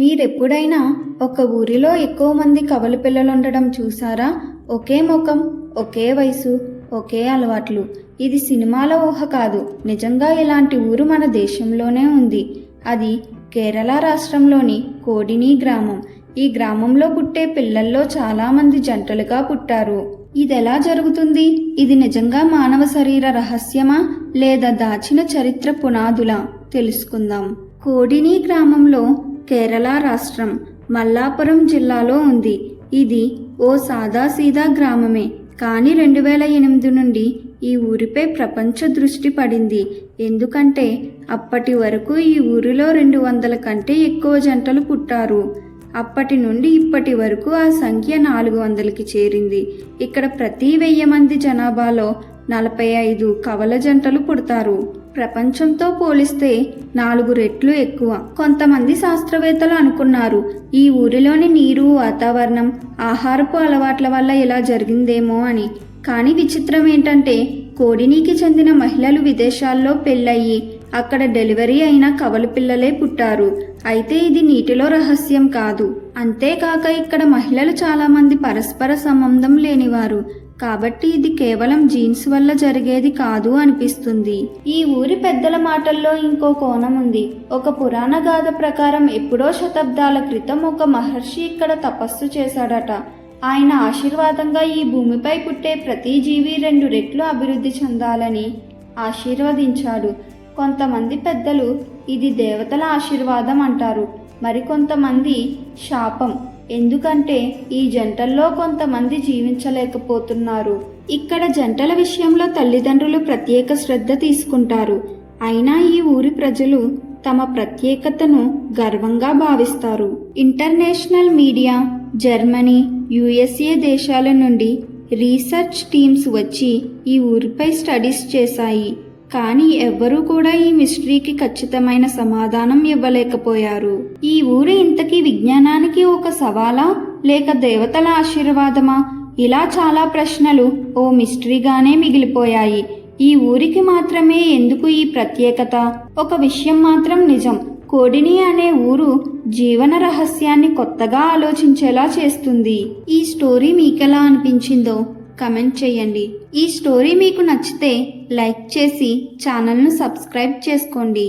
మీరెప్పుడైనా ఒక ఊరిలో ఎక్కువ మంది కవల పిల్లలుండడం చూసారా? ఒకే ముఖం ఒకే వయసు ఒకే అలవాట్లు. ఇది సినిమాల ఊహ కాదు. నిజంగా ఇలాంటి ఊరు మన దేశంలోనే ఉంది. అది కేరళ రాష్ట్రంలోని కోడిని గ్రామం. ఈ గ్రామంలో పుట్టే పిల్లల్లో చాలామంది జంటలుగా పుట్టారు. ఇదెలా జరుగుతుంది? ఇది నిజంగా మానవ శరీర రహస్యమా? లేదా దాచిన చరిత్ర పునాదులా? తెలుసుకుందాం. కోడిని గ్రామంలో కేరళ రాష్ట్రం మల్లాపురం జిల్లాలో ఉంది. ఇది ఓ సాదాసీదా గ్రామమే. కానీ రెండు వేల ఎనిమిది నుండి ఈ ఊరిపై ప్రపంచ దృష్టి పడింది. ఎందుకంటే అప్పటి వరకు ఈ ఊరిలో రెండు వందల కంటే ఎక్కువ జంటలు పుట్టారు. అప్పటి నుండి ఇప్పటి వరకు ఆ సంఖ్య నాలుగు వందలకి చేరింది. ఇక్కడ ప్రతి వెయ్యి మంది జనాభాలో నలభై ఐదు కవల జంటలు పుడతారు. ప్రపంచంతో పోలిస్తే నాలుగు రెట్లు ఎక్కువ. కొంతమంది శాస్త్రవేత్తలు అనుకున్నారు ఈ ఊరిలోని నీరు వాతావరణం ఆహారపు అలవాట్ల వల్ల ఇలా జరిగిందేమో అని. కానీ విచిత్రం ఏంటంటే కోడినీకి చెందిన మహిళలు విదేశాల్లో పెళ్ళయి అక్కడ డెలివరీ అయిన కవల పిల్లలే పుట్టారు. అయితే ఇది నీటిలో రహస్యం కాదు. అంతేకాక ఇక్కడ మహిళలు చాలామంది పరస్పర సంబంధం లేనివారు. కాబట్టి ఇది కేవలం జీన్స్ వల్ల జరిగేది కాదు అనిపిస్తుంది. ఈ ఊరి పెద్దల మాటల్లో ఇంకో కోణం ఉంది. ఒక పురాణ గాథ ప్రకారం ఎప్పుడో శతాబ్దాల క్రితం ఒక మహర్షి ఇక్కడ తపస్సు చేశాడట. ఆయన ఆశీర్వాదంగా ఈ భూమిపై పుట్టే ప్రతి జీవి రెండు రెట్లు అభివృద్ధి చెందాలని ఆశీర్వదించాడు. కొంతమంది పెద్దలు ఇది దేవతల ఆశీర్వాదం అంటారు. మరికొంతమంది శాపం. ఎందుకంటే ఈ జంటల్లో కొంతమంది జీవించలేకపోతున్నారు. ఇక్కడ జంటల విషయంలో తల్లిదండ్రులు ప్రత్యేక శ్రద్ధ తీసుకుంటారు. అయినా ఈ ఊరి ప్రజలు తమ ప్రత్యేకతను గర్వంగా భావిస్తారు. ఇంటర్నేషనల్ మీడియా జర్మనీ యుఎస్ఏ దేశాల నుండి రీసెర్చ్ టీమ్స్ వచ్చి ఈ ఊరిపై స్టడీస్ చేశాయి. కానీ ఎవ్వరూ కూడా ఈ మిస్టరీకి ఖచ్చితమైన సమాధానం ఇవ్వలేకపోయారు. ఈ ఊరు ఇంతకీ విజ్ఞానానికి ఒక సవాలా లేక దేవతల ఆశీర్వాదమా? ఇలా చాలా ప్రశ్నలు ఓ మిస్టరీగానే మిగిలిపోయాయి. ఈ ఊరికి మాత్రమే ఎందుకు ఈ ప్రత్యేకత? ఒక విషయం మాత్రం నిజం. కోడిని అనే ఊరు జీవన రహస్యాన్ని కొత్తగా ఆలోచించేలా చేస్తుంది. ఈ స్టోరీ మీకెలా అనిపించిందో కమెంట్ చేయండి. ఈ స్టోరీ మీకు నచ్చితే లైక్ చేసి ఛానల్ను సబ్స్క్రైబ్ చేసుకోండి.